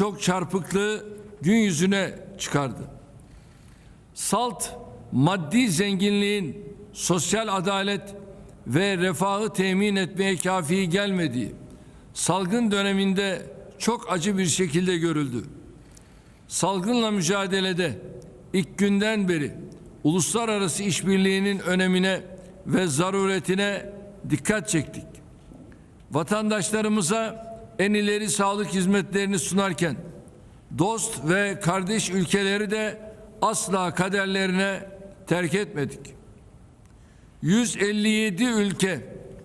çok çarpıklığı gün yüzüne çıkardı. Salt maddi zenginliğin sosyal adalet ve refahı temin etmeye kafi gelmediği salgın döneminde çok acı bir şekilde görüldü. Salgınla mücadelede ilk günden beri uluslararası işbirliğinin önemine ve zaruretine dikkat çektik. Vatandaşlarımıza en ileri sağlık hizmetlerini sunarken dost ve kardeş ülkeleri de asla kaderlerine terk etmedik. 157 ülke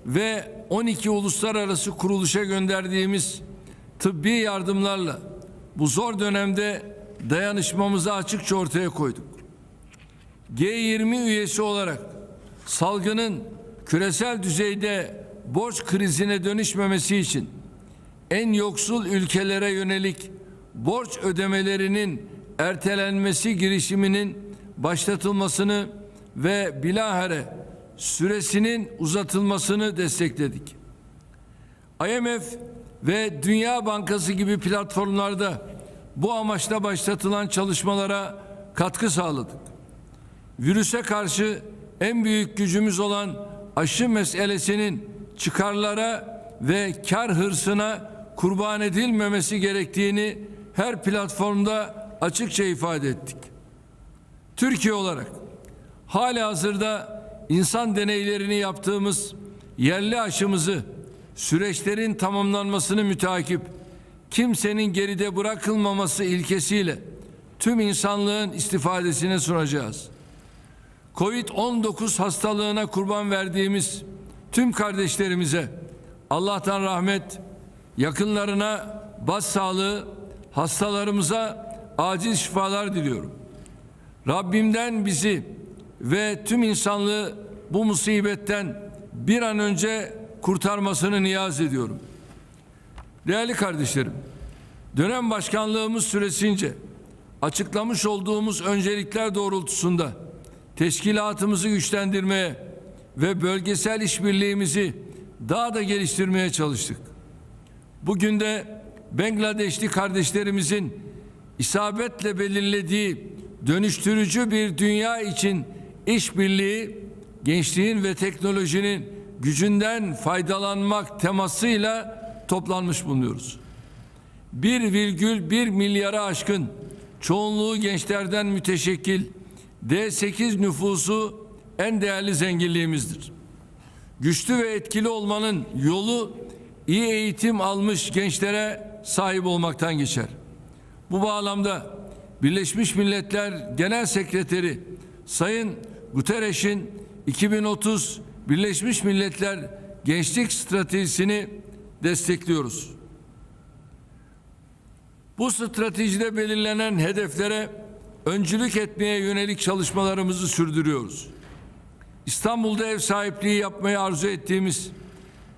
ve 12 uluslararası kuruluşa gönderdiğimiz tıbbi yardımlarla bu zor dönemde dayanışmamızı açıkça ortaya koyduk. G20 üyesi olarak salgının küresel düzeyde borç krizine dönüşmemesi için en yoksul ülkelere yönelik borç ödemelerinin ertelenmesi girişiminin başlatılmasını ve bilahare süresinin uzatılmasını destekledik. IMF ve Dünya Bankası gibi platformlarda bu amaçla başlatılan çalışmalara katkı sağladık. Virüse karşı en büyük gücümüz olan aşı meselesinin çıkarlara ve kar hırsına kurban edilmemesi gerektiğini her platformda açıkça ifade ettik. Türkiye olarak hali hazırda insan deneylerini yaptığımız yerli aşımızı süreçlerin tamamlanmasını mütakip kimsenin geride bırakılmaması ilkesiyle tüm insanlığın istifadesine sunacağız. Covid-19 hastalığına kurban verdiğimiz tüm kardeşlerimize Allah'tan rahmet, yakınlarına başsağlığı, hastalarımıza acil şifalar diliyorum. Rabbimden bizi ve tüm insanlığı bu musibetten bir an önce kurtarmasını niyaz ediyorum. Değerli kardeşlerim, dönem başkanlığımız süresince açıklamış olduğumuz öncelikler doğrultusunda teşkilatımızı güçlendirmeye ve bölgesel işbirliğimizi daha da geliştirmeye çalıştık. Bugün de Bangladeşli kardeşlerimizin isabetle belirlediği dönüştürücü bir dünya için işbirliği, gençliğin ve teknolojinin gücünden faydalanmak temasıyla toplanmış bulunuyoruz. 1,1 milyara aşkın çoğunluğu gençlerden müteşekkil D8 nüfusu en değerli zenginliğimizdir. Güçlü ve etkili olmanın yolu iyi eğitim almış gençlere sahip olmaktan geçer. Bu bağlamda Birleşmiş Milletler Genel Sekreteri Sayın Guterres'in 2030 Birleşmiş Milletler Gençlik Stratejisini destekliyoruz. Bu stratejide belirlenen hedeflere öncülük etmeye yönelik çalışmalarımızı sürdürüyoruz. İstanbul'da ev sahipliği yapmayı arzu ettiğimiz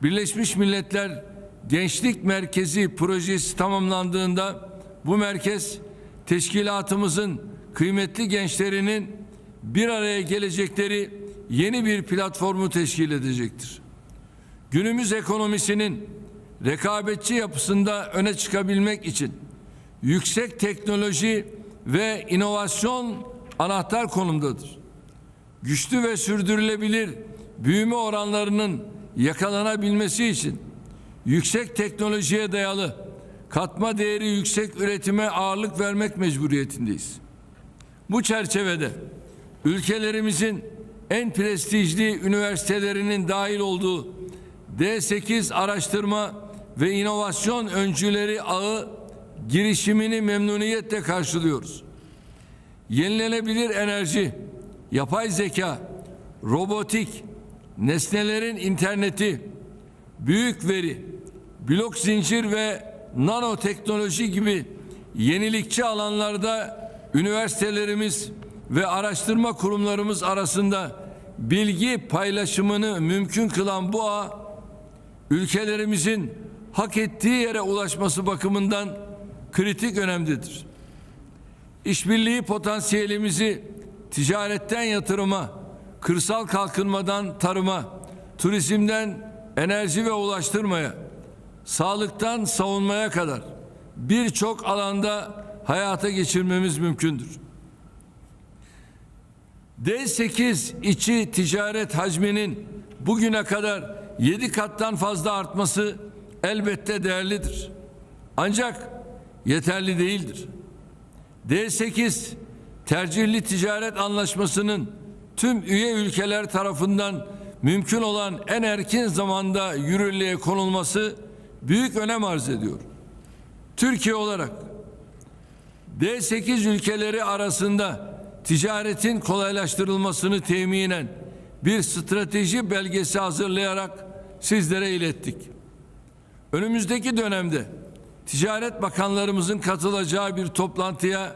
Birleşmiş Milletler Gençlik Merkezi projesi tamamlandığında bu merkez teşkilatımızın kıymetli gençlerinin bir araya gelecekleri yeni bir platformu teşkil edecektir. Günümüz ekonomisinin rekabetçi yapısında öne çıkabilmek için yüksek teknoloji ve inovasyon anahtar konumdadır. Güçlü ve sürdürülebilir büyüme oranlarının yakalanabilmesi için yüksek teknolojiye dayalı katma değeri yüksek üretime ağırlık vermek mecburiyetindeyiz. Bu çerçevede ülkelerimizin en prestijli üniversitelerinin dahil olduğu D8 araştırma ve inovasyon öncüleri ağı girişimini memnuniyetle karşılıyoruz. Yenilenebilir enerji, yapay zeka, robotik, nesnelerin interneti, büyük veri, blok zincir ve nanoteknoloji gibi yenilikçi alanlarda üniversitelerimiz ve araştırma kurumlarımız arasında bilgi paylaşımını mümkün kılan bu ağ ülkelerimizin hak ettiği yere ulaşması bakımından kritik önemlidir. İşbirliği potansiyelimizi ticaretten yatırıma, kırsal kalkınmadan tarıma, turizmden enerji ve ulaştırmaya, sağlıktan savunmaya kadar birçok alanda hayata geçirmemiz mümkündür. D8 içi ticaret hacminin bugüne kadar 7 kattan fazla artması elbette değerlidir. Ancak yeterli değildir. D8 tercihli ticaret anlaşmasının tüm üye ülkeler tarafından mümkün olan en erken zamanda yürürlüğe konulması büyük önem arz ediyor. Türkiye olarak D8 ülkeleri arasında ticaretin kolaylaştırılmasını teminen bir strateji belgesi hazırlayarak sizlere ilettik. Önümüzdeki dönemde Ticaret Bakanlarımızın katılacağı bir toplantıya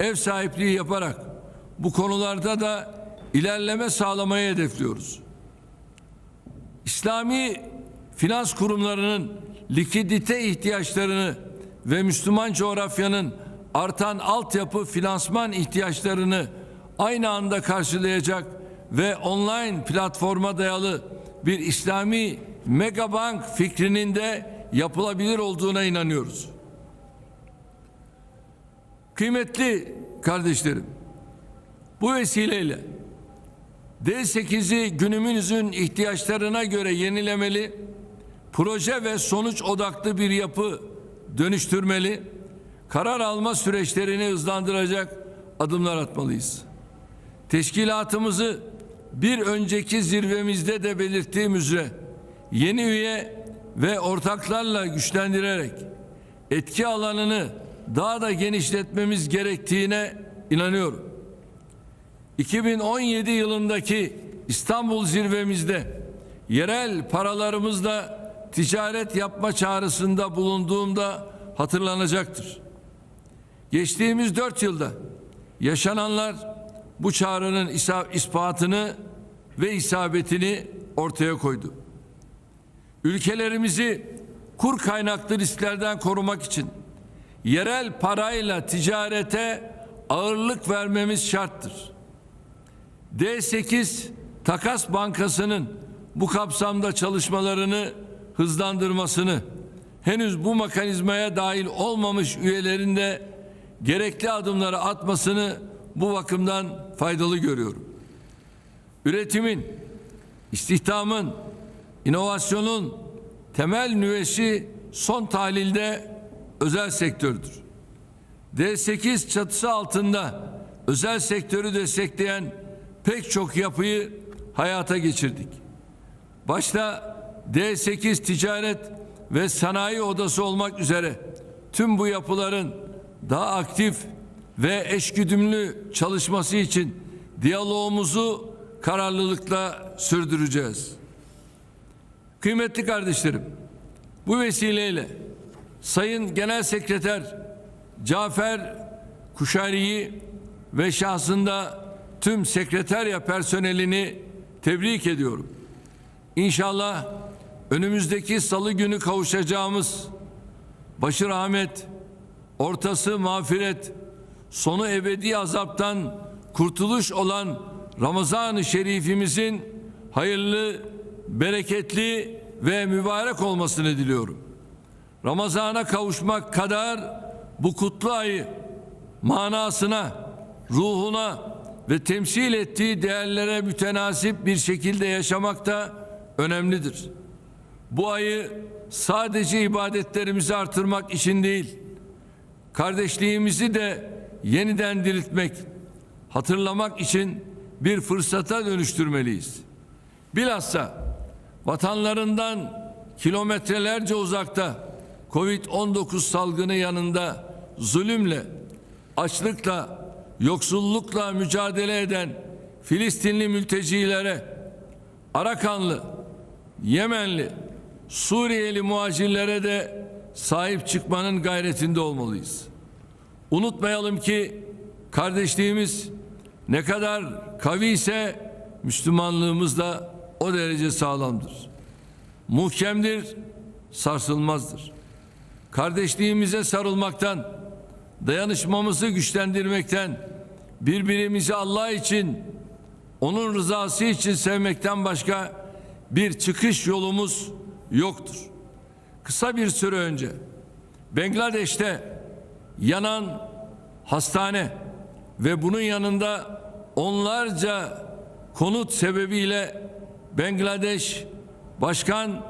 ev sahipliği yaparak bu konularda da ilerleme sağlamayı hedefliyoruz. İslami finans kurumlarının likidite ihtiyaçlarını ve Müslüman coğrafyanın artan altyapı finansman ihtiyaçlarını aynı anda karşılayacak ve online platforma dayalı bir İslami megabank fikrinin de yapılabilir olduğuna inanıyoruz. Kıymetli kardeşlerim, bu vesileyle D8'i günümüzün ihtiyaçlarına göre yenilemeli, proje ve sonuç odaklı bir yapı dönüştürmeli, karar alma süreçlerini hızlandıracak adımlar atmalıyız. Teşkilatımızı bir önceki zirvemizde de belirttiğim üzere yeni üye ve ortaklarla güçlendirerek etki alanını daha da genişletmemiz gerektiğine inanıyorum. 2017 yılındaki İstanbul zirvemizde yerel paralarımızla ticaret yapma çağrısında bulunduğumda hatırlanacaktır. Geçtiğimiz dört yılda yaşananlar bu çağrının ispatını ve isabetini ortaya koydu. Ülkelerimizi kur kaynaklı risklerden korumak için yerel parayla ticarete ağırlık vermemiz şarttır. D8 Takas Bankası'nın bu kapsamda çalışmalarını hızlandırmasını, henüz bu mekanizmaya dahil olmamış üyelerin de gerekli adımları atmasını bu bakımdan faydalı görüyorum. Üretimin, istihdamın, inovasyonun temel nüvesi son tahlilde özel sektördür. D8 çatısı altında özel sektörü destekleyen pek çok yapıyı hayata geçirdik. Başta D8 Ticaret ve Sanayi Odası olmak üzere tüm bu yapıların daha aktif ve eşgüdümlü çalışması için diyalogumuzu kararlılıkla sürdüreceğiz. Kıymetli kardeşlerim, bu vesileyle Sayın Genel Sekreter Cafer Kuşari'yi ve şahsında tüm sekreterya personelini tebrik ediyorum. İnşallah önümüzdeki salı günü kavuşacağımız başı rahmet, ortası mağfiret, sonu ebedi azaptan kurtuluş olan Ramazan-ı Şerifimizin hayırlı, bereketli ve mübarek olmasını diliyorum. Ramazana kavuşmak kadar bu kutlu ayı manasına, ruhuna ve temsil ettiği değerlere mütenasip bir şekilde yaşamak da önemlidir. Bu ayı sadece ibadetlerimizi artırmak için değil, kardeşliğimizi de yeniden diriltmek, hatırlamak için bir fırsata dönüştürmeliyiz. Bilhassa vatanlarından kilometrelerce uzakta Covid-19 salgını yanında zulümle, açlıkla, yoksullukla mücadele eden Filistinli mültecilere, Arakanlı, Yemenli, Suriyeli muhacirlere de sahip çıkmanın gayretinde olmalıyız. Unutmayalım ki kardeşliğimiz ne kadar kavi ise Müslümanlığımız da o derece sağlamdır. Muhkemdir, sarsılmazdır. Kardeşliğimize sarılmaktan, dayanışmamızı güçlendirmekten, birbirimizi Allah için, onun rızası için sevmekten başka bir çıkış yolumuz yoktur. Kısa bir süre önce Bangladeş'te yanan hastane ve bunun yanında onlarca konut sebebiyle Bangladeş başkan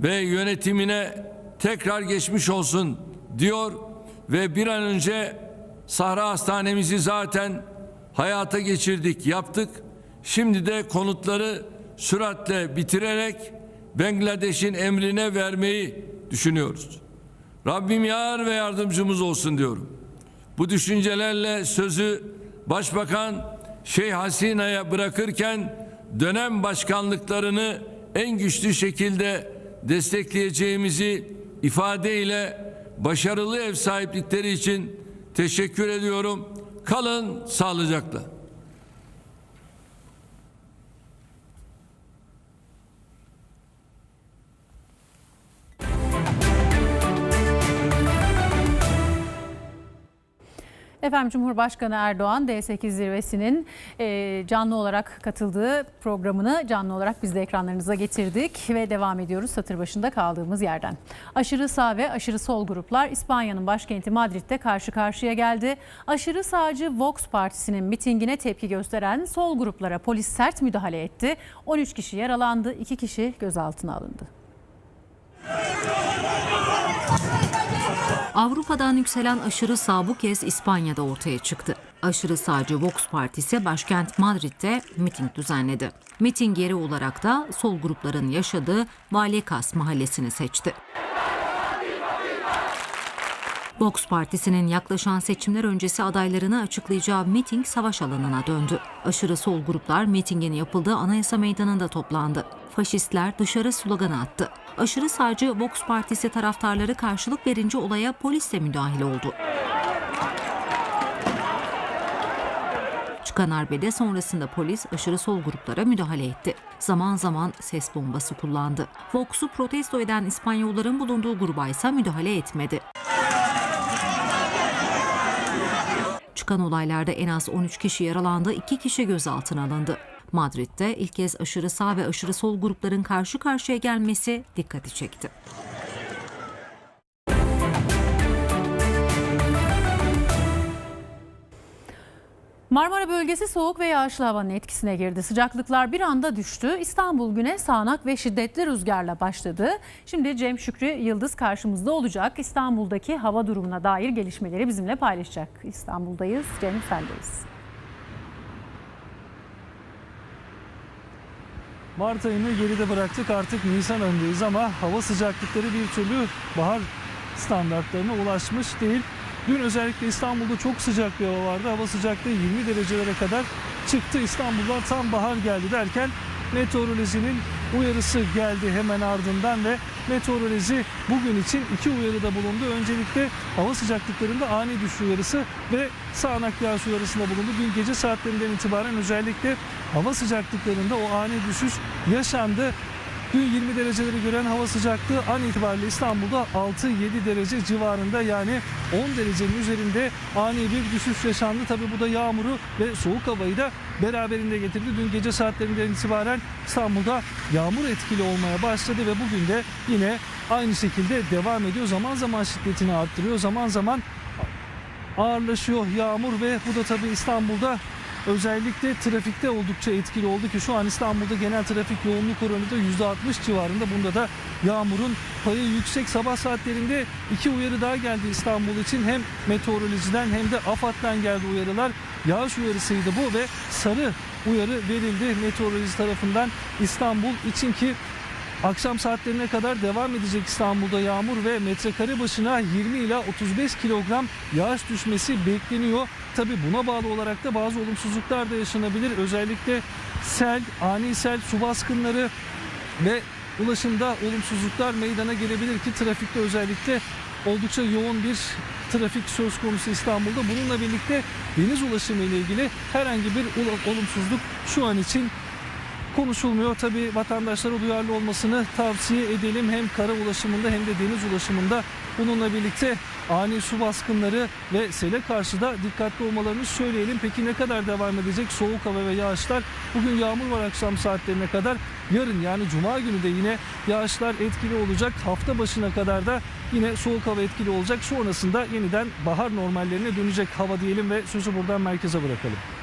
ve yönetimine tekrar geçmiş olsun diyor ve bir an önce Sahra Hastanemizi zaten hayata geçirdik, yaptık. Şimdi de konutları süratle bitirerek Bangladeş'in emrine vermeyi düşünüyoruz. Rabbim yar ve yardımcımız olsun diyorum. Bu düşüncelerle sözü Başbakan Şeyh Hasina'ya bırakırken dönem başkanlıklarını en güçlü şekilde destekleyeceğimizi ifadeyle başarılı ev sahiplikleri için teşekkür ediyorum. Kalın sağlıcakla. Efendim Cumhurbaşkanı Erdoğan D8 zirvesinin e, canlı olarak katıldığı programını canlı olarak biz de ekranlarınıza getirdik ve devam ediyoruz satır başında kaldığımız yerden. Aşırı sağ ve aşırı sol gruplar İspanya'nın başkenti Madrid'de karşı karşıya geldi. Aşırı sağcı Vox Partisi'nin mitingine tepki gösteren sol gruplara polis sert müdahale etti. 13 kişi yaralandı, 2 kişi gözaltına alındı. Avrupa'dan yükselen aşırı sağ bu kez İspanya'da ortaya çıktı. Aşırı sağcı Vox Partisi başkent Madrid'de miting düzenledi. Miting yeri olarak da sol grupların yaşadığı Vallecas mahallesini seçti. Vox Partisi'nin yaklaşan seçimler öncesi adaylarını açıklayacağı miting savaş alanına döndü. Aşırı sol gruplar mitingin yapıldığı anayasa meydanında toplandı. Faşistler dışarı sloganı attı. Aşırı sağcı Vox Partisi taraftarları karşılık verince olaya polis de müdahil oldu. Çıkan arbede sonrasında polis aşırı sol gruplara müdahale etti. Zaman zaman ses bombası kullandı. Vox'u protesto eden İspanyolların bulunduğu gruba ise müdahale etmedi. Çıkan olaylarda en az 13 kişi yaralandı, 2 kişi gözaltına alındı. Madrid'de ilk kez aşırı sağ ve aşırı sol grupların karşı karşıya gelmesi dikkati çekti. Marmara bölgesi soğuk ve yağışlı havanın etkisine girdi. Sıcaklıklar bir anda düştü. İstanbul güne sağanak ve şiddetli rüzgarla başladı. Şimdi Cem Şükrü Yıldız karşımızda olacak. İstanbul'daki hava durumuna dair gelişmeleri bizimle paylaşacak. İstanbul'dayız. Cem sendeyiz. Mart ayını geride bıraktık artık Nisan ayındayız ama hava sıcaklıkları bir türlü bahar standartlarına ulaşmış değil. Dün özellikle İstanbul'da çok sıcak bir hava vardı. Hava sıcaklığı 20 derecelere kadar çıktı. İstanbul'da tam bahar geldi derken meteorolojinin uyarısı geldi hemen ardından ve meteoroloji bugün için iki uyarıda bulundu. Öncelikle hava sıcaklıklarında ani düşüş uyarısı ve sağanak yağış uyarısında bulundu. Dün gece saatlerinden itibaren özellikle hava sıcaklıklarında o ani düşüş yaşandı. Dün 20 dereceleri gören hava sıcaklığı an itibariyle İstanbul'da 6-7 derece civarında yani 10 derecenin üzerinde ani bir düşüş yaşandı. Tabi bu da yağmuru ve soğuk havayı da beraberinde getirdi. Dün gece saatlerinden itibaren İstanbul'da yağmur etkili olmaya başladı ve bugün de yine aynı şekilde devam ediyor. Zaman zaman şiddetini arttırıyor, zaman zaman ağırlaşıyor yağmur ve bu da tabi İstanbul'da özellikle trafikte oldukça etkili oldu ki şu an İstanbul'da genel trafik yoğunluk oranı da %60 civarında. Bunda da yağmurun payı yüksek. Sabah saatlerinde iki uyarı daha geldi İstanbul için. Hem meteorolojiden hem de AFAD'dan geldi uyarılar. Yağış uyarısıydı bu ve sarı uyarı verildi meteoroloji tarafından İstanbul için ki Akşam saatlerine kadar devam edecek İstanbul'da yağmur ve metrekare başına 20 ila 35 kilogram yağış düşmesi bekleniyor. Tabi buna bağlı olarak da bazı olumsuzluklar da yaşanabilir. Özellikle sel, ani sel, su baskınları ve ulaşımda olumsuzluklar meydana gelebilir ki trafikte özellikle oldukça yoğun bir trafik söz konusu İstanbul'da. Bununla birlikte deniz ulaşımı ile ilgili herhangi bir olumsuzluk şu an için konuşulmuyor. Tabi vatandaşlara duyarlı olmasını tavsiye edelim. Hem kara ulaşımında hem de deniz ulaşımında bununla birlikte ani su baskınları ve sele karşı da dikkatli olmalarını söyleyelim. Peki ne kadar devam edecek soğuk hava ve yağışlar? Bugün yağmur var akşam saatlerine kadar. Yarın yani cuma günü de yine yağışlar etkili olacak. Hafta başına kadar da yine soğuk hava etkili olacak. Sonrasında yeniden bahar normallerine dönecek hava diyelim ve sözü buradan merkeze bırakalım.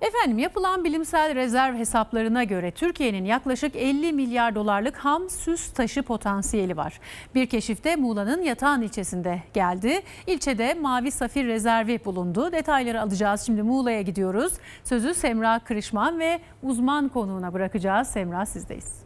Efendim yapılan bilimsel rezerv hesaplarına göre Türkiye'nin yaklaşık 50 milyar dolarlık ham süs taşı potansiyeli var. Bir keşifte Muğla'nın Yatağan ilçesinde geldi. İlçede mavi safir rezervi bulundu. Detayları alacağız. Şimdi Muğla'ya gidiyoruz. Sözü Semra Kırışman ve uzman konuğuna bırakacağız. Semra sizdeyiz.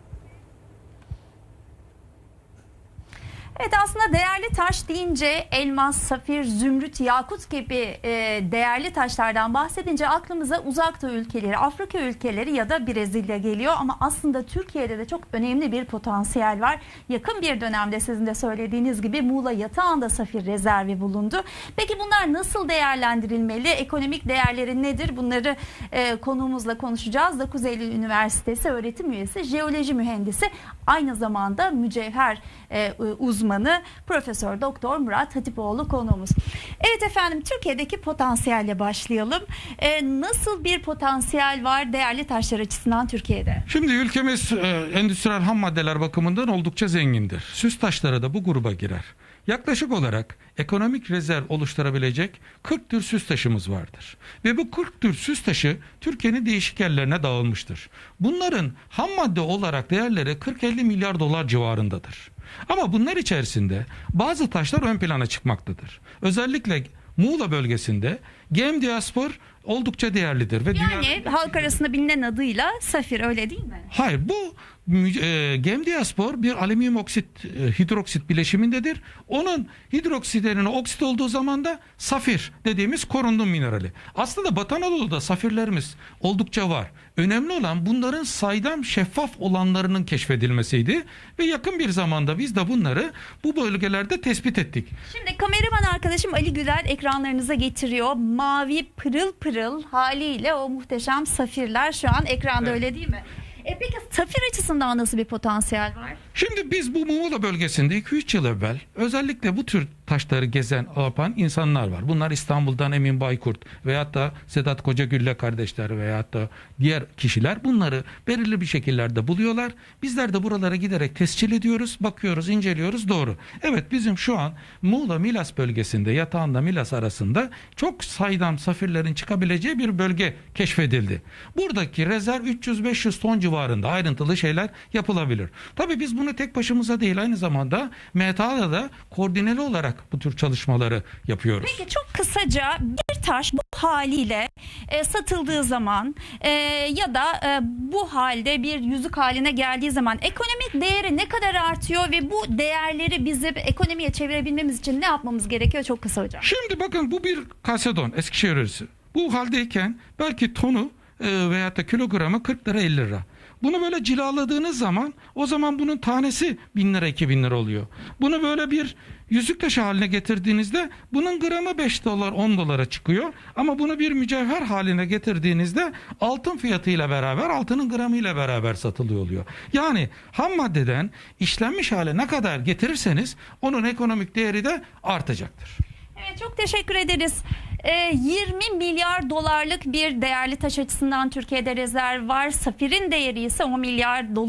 Evet aslında değerli taş deyince elmas, safir, zümrüt, yakut gibi e, değerli taşlardan bahsedince aklımıza uzak doğu ülkeleri, Afrika ülkeleri ya da Brezilya geliyor. Ama aslında Türkiye'de de çok önemli bir potansiyel var. Yakın bir dönemde sizin de söylediğiniz gibi Muğla yatağında safir rezervi bulundu. Peki bunlar nasıl değerlendirilmeli? Ekonomik değerleri nedir? Bunları e, konuğumuzla konuşacağız. 9 Eylül Üniversitesi öğretim üyesi, jeoloji mühendisi, aynı zamanda mücevher e, uzmanı Profesör Doktor Murat Hatipoğlu konuğumuz. Evet efendim Türkiye'deki potansiyelle başlayalım. E, nasıl bir potansiyel var değerli taşlar açısından Türkiye'de? Şimdi ülkemiz e, endüstriyel ham maddeler bakımından oldukça zengindir. Süs taşları da bu gruba girer. Yaklaşık olarak ekonomik rezerv oluşturabilecek 40 tür süs taşımız vardır. Ve bu 40 tür süs taşı Türkiye'nin değişik yerlerine dağılmıştır. Bunların ham madde olarak değerleri 40-50 milyar dolar civarındadır. Ama bunlar içerisinde bazı taşlar ön plana çıkmaktadır. Özellikle Muğla bölgesinde gem diaspor oldukça değerlidir ve Yani halk arasında bilinen adıyla safir öyle değil mi? Hayır bu e, gem diaspor bir alüminyum oksit e, hidroksit bileşimindedir. Onun hidroksitlerine oksit olduğu zaman da safir dediğimiz korundum minerali. Aslında Batı Anadolu'da safirlerimiz oldukça var. Önemli olan bunların saydam şeffaf olanlarının keşfedilmesiydi ve yakın bir zamanda biz de bunları bu bölgelerde tespit ettik. Şimdi kameraman arkadaşım Ali Güler ekranlarınıza getiriyor. Mavi pırıl pırıl haliyle o muhteşem safirler şu an ekranda öyle değil mi? E peki safir açısından nasıl bir potansiyel var? Şimdi biz bu Muğla bölgesinde 2-3 yıl evvel özellikle bu tür taşları gezen, yapan insanlar var. Bunlar İstanbul'dan Emin Baykurt veyahut da Sedat Kocagül'le kardeşler veyahut da diğer kişiler bunları belirli bir şekillerde buluyorlar. Bizler de buralara giderek tescil ediyoruz, bakıyoruz, inceliyoruz. Doğru. Evet bizim şu an Muğla Milas bölgesinde yatağında Milas arasında çok saydam safirlerin çıkabileceği bir bölge keşfedildi. Buradaki rezerv 300-500 ton civarında ayrıntılı şeyler yapılabilir. Tabii biz bunu tek başımıza değil aynı zamanda MTA'da da koordineli olarak bu tür çalışmaları yapıyoruz. Peki çok kısaca bir taş bu haliyle e, satıldığı zaman e, ya da e, bu halde bir yüzük haline geldiği zaman ekonomik değeri ne kadar artıyor ve bu değerleri bizim ekonomiye çevirebilmemiz için ne yapmamız gerekiyor? Çok kısa hocam. Şimdi bakın bu bir kalsedon Eskişehir örüsü. Bu haldeyken belki tonu e, veyahut da kilogramı 40 lira 50 lira. Bunu böyle cilaladığınız zaman o zaman bunun tanesi 1000 lira 2000 lira oluyor. Bunu böyle bir yüzük taşı haline getirdiğinizde bunun gramı 5 dolar 10 dolara çıkıyor. Ama bunu bir mücevher haline getirdiğinizde altın fiyatıyla beraber altının gramıyla beraber satılıyor oluyor. Yani ham maddeden işlenmiş hale ne kadar getirirseniz onun ekonomik değeri de artacaktır. Evet çok teşekkür ederiz. E, 20 milyar dolarlık bir değerli taş açısından Türkiye'de rezerv var. Safirin değeri ise 10 milyar dolar.